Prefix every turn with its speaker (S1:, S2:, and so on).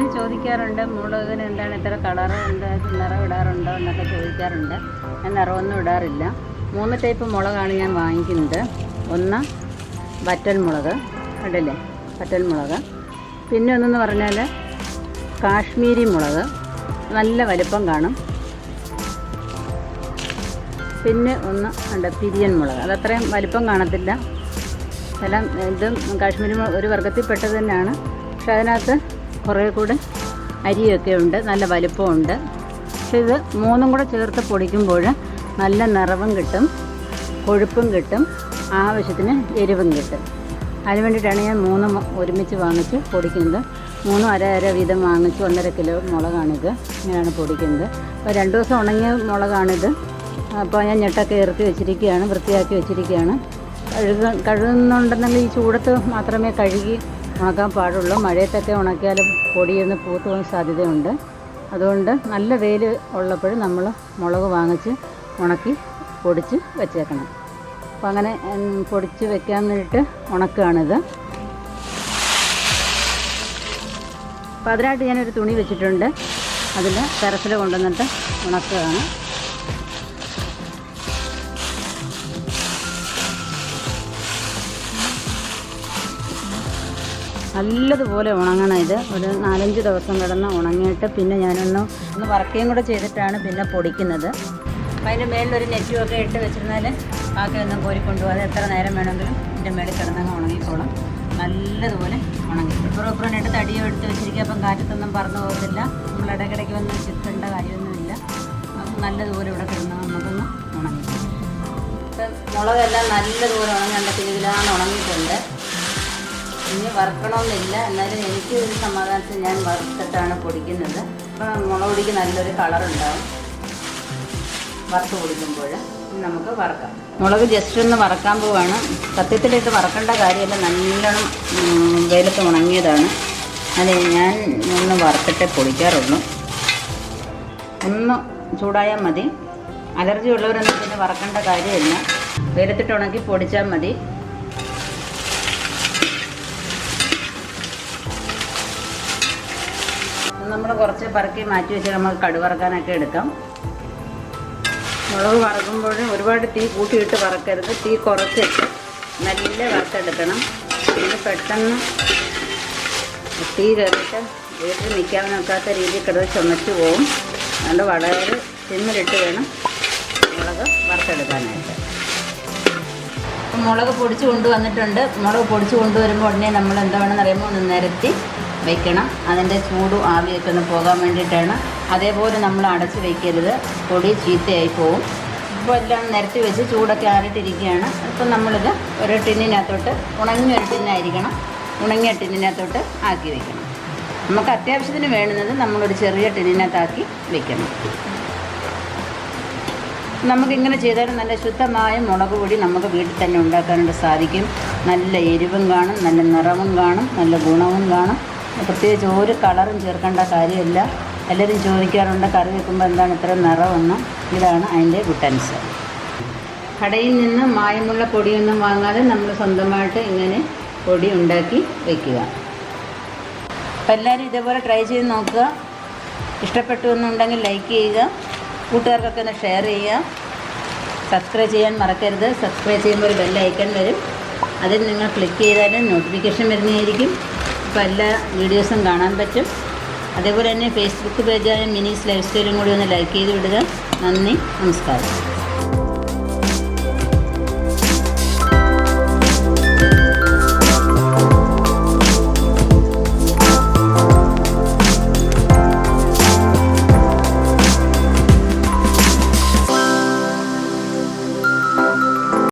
S1: എല്ലാവരും ചോദിക്കാറുണ്ട് മുളകിന് എന്താണ് ഇത്ര കളറ് എന്താ നിറം ഇടാറുണ്ടോ എന്നൊക്കെ ചോദിക്കാറുണ്ട്. ഞാൻ നിറമൊന്നും ഇടാറില്ല. മൂന്ന് ടൈപ്പ് മുളകാണ് ഞാൻ വാങ്ങിക്കുന്നത്. ഒന്ന് വറ്റൽ മുളക് കണ്ടില്ലേ? വറ്റൽ മുളക്. പിന്നെ ഒന്നെന്ന് പറഞ്ഞാൽ കാശ്മീരി മുളക്. നല്ല വലിപ്പം കാണും. പിന്നെ ഒന്ന് ഉണ്ട് പിരിയൻ മുളക്. അതത്രയും വലിപ്പം കാണത്തില്ല. എല്ലാം ഇതും കാശ്മീരി ഒരു വർഗത്തിൽപ്പെട്ടത് തന്നെയാണ്. പക്ഷെ അതിനകത്ത് കുറേ കൂടെ അരിയൊക്കെ ഉണ്ട് നല്ല വലിപ്പമുണ്ട് പക്ഷെ ഇത് മൂന്നും കൂടെ ചേർത്ത് പൊടിക്കുമ്പോൾ നല്ല നിറവും കിട്ടും കൊഴുപ്പും കിട്ടും ആവശ്യത്തിന് എരിവും കിട്ടും. അതിന് വേണ്ടിയിട്ടാണ് ഞാൻ മൂന്നും ഒരുമിച്ച് വാങ്ങിച്ച് പൊടിക്കുന്നത്. മൂന്നും അര അര വീതം വാങ്ങിച്ച് ഒന്നര കിലോ മുളകാണിത് ഇങ്ങനെയാണ് പൊടിക്കുന്നത്. അപ്പോൾ രണ്ട് ദിവസം ഉണങ്ങിയ മുളകാണിത്. അപ്പോൾ ഞാൻ ഞെട്ടൊക്കെ ഇറക്കി വെച്ചിരിക്കുകയാണ് വൃത്തിയാക്കി വെച്ചിരിക്കുകയാണ്. കഴുക കഴുകുന്നുണ്ടെന്നെങ്കിൽ ഈ ചൂടത്ത് മാത്രമേ കഴുകി ഉണക്കാൻ പാടുള്ളൂ. മഴയത്തൊക്കെ ഉണക്കിയാൽ പൊടിയൊന്ന് പൂത്ത് പോകാൻ സാധ്യതയുണ്ട്. അതുകൊണ്ട് നല്ല വെയിൽ ഉള്ളപ്പോഴും നമ്മൾ മുളക് വാങ്ങിച്ച് ഉണക്കി പൊടിച്ച് വെച്ചേക്കണം. അപ്പം അങ്ങനെ പൊടിച്ച് വെക്കാൻ വേണ്ടിയിട്ട് ഉണക്കുകയാണിത് അപ്പോൾ അതിനായിട്ട് ഞാനൊരു തുണി വെച്ചിട്ടുണ്ട്. അതിൽ ടെറസിൽ കൊണ്ടുവന്നിട്ട് ഉണക്കുകയാണ്. നല്ലതുപോലെ ഉണങ്ങണം ഇത് ഒരു നാലഞ്ച് ദിവസം കിടന്ന് ഉണങ്ങിയിട്ട് പിന്നെ ഞാനൊന്ന് ഒന്ന് വറക്കുകയും കൂടെ ചെയ്തിട്ടാണ് പിന്നെ പൊടിക്കുന്നത്. അപ്പം അതിന്റെ മേളിലൊരു നെറ്റും ഒക്കെ ഇട്ട് വെച്ചിരുന്നാൽ ബാക്കിയൊന്നും കോരിക്കൊണ്ടുപോകാതെ എത്ര നേരം വേണമെങ്കിലും ഇതിന്റെ മേളിൽ കിടന്നങ്ങ് ഉണങ്ങിക്കോളും. നല്ലതുപോലെ ഉണങ്ങി. ഇപ്പുറം ഇപ്പുറമായിട്ട് തടിയോ എടുത്ത് വെച്ചിരിക്കുക. അപ്പം കാറ്റത്തൊന്നും പറന്നു പോകത്തില്ല. നമ്മൾ ഇടയ്ക്കിടയ്ക്ക് വന്ന് ചിത്തേണ്ട കാര്യമൊന്നുമില്ല. അപ്പം നല്ലതുപോലെ ഇവിടെ കിടന്ന് നമുക്കൊന്ന് ഉണങ്ങി. മുളകെല്ലാം നല്ലതുപോലെ ഉണങ്ങേണ്ട കിലുകിലാന്ന് ഉണങ്ങിയിട്ടുണ്ട്. ഇനി വറുക്കണമെന്നില്ല എന്നാലും എനിക്ക് ഒരു സമാധാനത്തിൽ ഞാൻ വറുത്തിട്ടാണ് പൊടിക്കുന്നത്. അപ്പം മുളക് പൊടിക്ക് നല്ലൊരു കളർ ഉണ്ടാവും വറുത്ത് പൊടിക്കുമ്പോൾ നമുക്ക് വറക്കാം. മുളക് ജസ്റ്റ് ഒന്ന് വറക്കാൻ പോവാണ്. സത്യത്തിലിട്ട് വറക്കേണ്ട കാര്യമല്ല. നല്ലോണം വെയിലത്ത് ഉണങ്ങിയതാണ്. അതെ ഞാൻ ഒന്ന് വറുത്തിട്ടേ പൊടിക്കാറുള്ളൂ. ഒന്ന് ചൂടായാൽ മതി. അലർജി ഉള്ളവരൊന്നും പിന്നെ വറക്കേണ്ട കാര്യമില്ല. വെയിലത്തിട്ട് ഉണക്കി പൊടിച്ചാൽ മതി. നമ്മൾ കുറച്ച് പറക്കി മാറ്റി വെച്ച് നമുക്ക് കടുവറക്കാനൊക്കെ എടുക്കാം. മുളക് വറക്കുമ്പോൾ ഒരുപാട് തീ കൂട്ടിയിട്ട് വറക്കരുത്. തീ കുറച്ചിട്ട് നല്ല വറുത്തെടുക്കണം. പിന്നെ പെട്ടെന്ന് തീ കയറിയിട്ട് വീട്ടിൽ നിൽക്കാൻ നോക്കാത്ത രീതിയിൽ കിടന്ന് ചുമച്ച് പോവും. അതുകൊണ്ട് വളരെ സിമ്മിലിട്ട് വേണം മുളക് വറുത്തെടുക്കാനായിട്ട്. മുളക് പൊടിച്ച് കൊണ്ടുവന്നിട്ടുണ്ട്. മുളക് പൊടിച്ച് കൊണ്ടുവരുമ്പോൾ ഉടനെ നമ്മൾ എന്താ വേണമെന്ന് അറിയുമ്പോൾ ഒന്ന് നിരത്തി വെക്കണം. അതിന്റെ ചൂട് ആവിയൊക്കെ ഒന്ന് പോകാൻ വേണ്ടിയിട്ടാണ്. അതേപോലെ നമ്മൾ അടച്ച് വെക്കരുത്. പൊടി ചീത്തയായി പോവും. ഇപ്പോൾ എല്ലാം നിരത്തി വെച്ച് ചൂടൊക്കെ ആറിയിട്ടിരിക്കുകയാണ് ഇപ്പം നമ്മളിത് ഒരു ടിന്നിനകത്തോട്ട് ഉണങ്ങിയ ഒരു ടിന്നായിരിക്കണം. ഉണങ്ങിയ ടിന്നിനകത്തോട്ട് ആക്കി വെക്കണം. നമുക്ക് അത്യാവശ്യത്തിന് വേണ്ടുന്നത് നമ്മളൊരു ചെറിയ ടിന്നിനകത്താക്കി വെക്കണം. നമുക്കിങ്ങനെ ചെയ്താൽ നല്ല ശുദ്ധമായ മുളക് പൊടി നമുക്ക് വീട്ടിൽ തന്നെ ഉണ്ടാക്കാനായിട്ട് സാധിക്കും. നല്ല എരിവും കാണും നല്ല നിറവും കാണും നല്ല ഗുണവും കാണും. പ്രത്യേകിച്ച് ഒരു കളറും ചേർക്കേണ്ട കാര്യമില്ല. എല്ലാവരും ചോദിക്കാറുണ്ട് കറി വെക്കുമ്പോൾ എന്താണ് ഇത്ര നിറമെന്ന് ഇതാണ് അതിന്റെ ഗുട്ടൻസ് കടയിൽ നിന്ന് മായമുള്ള പൊടിയൊന്നും വാങ്ങാതെ നമ്മൾ സ്വന്തമായിട്ട് ഇങ്ങനെ പൊടി ഉണ്ടാക്കി വയ്ക്കുക അപ്പോൾ എല്ലാവരും ഇതേപോലെ ട്രൈ ചെയ്ത് നോക്കുക. ഇഷ്ടപ്പെട്ടു എന്നുണ്ടെങ്കിൽ ലൈക്ക് ചെയ്യുക. കൂട്ടുകാർക്കൊക്കെ ഒന്ന് ഷെയർ ചെയ്യുക. സബ്സ്ക്രൈബ് ചെയ്യാൻ മറക്കരുത്. സബ്സ്ക്രൈബ് ചെയ്യുമ്പോൾ ഒരു ബെല്ലൈക്കൺ വരും. അതിൽ നിങ്ങൾ ക്ലിക്ക് ചെയ്താൽ നോട്ടിഫിക്കേഷൻ വരുന്നതായിരിക്കും. അപ്പോൾ എല്ലാ വീഡിയോസും കാണാൻ പറ്റും. അതേപോലെ തന്നെ ഫേസ്ബുക്ക് പേജായ മിനീസ് ലൈഫ് സ്റ്റൈലും കൂടി ഒന്ന് ലൈക്ക് ചെയ്ത് വിടുക. നന്ദി നമസ്കാരം.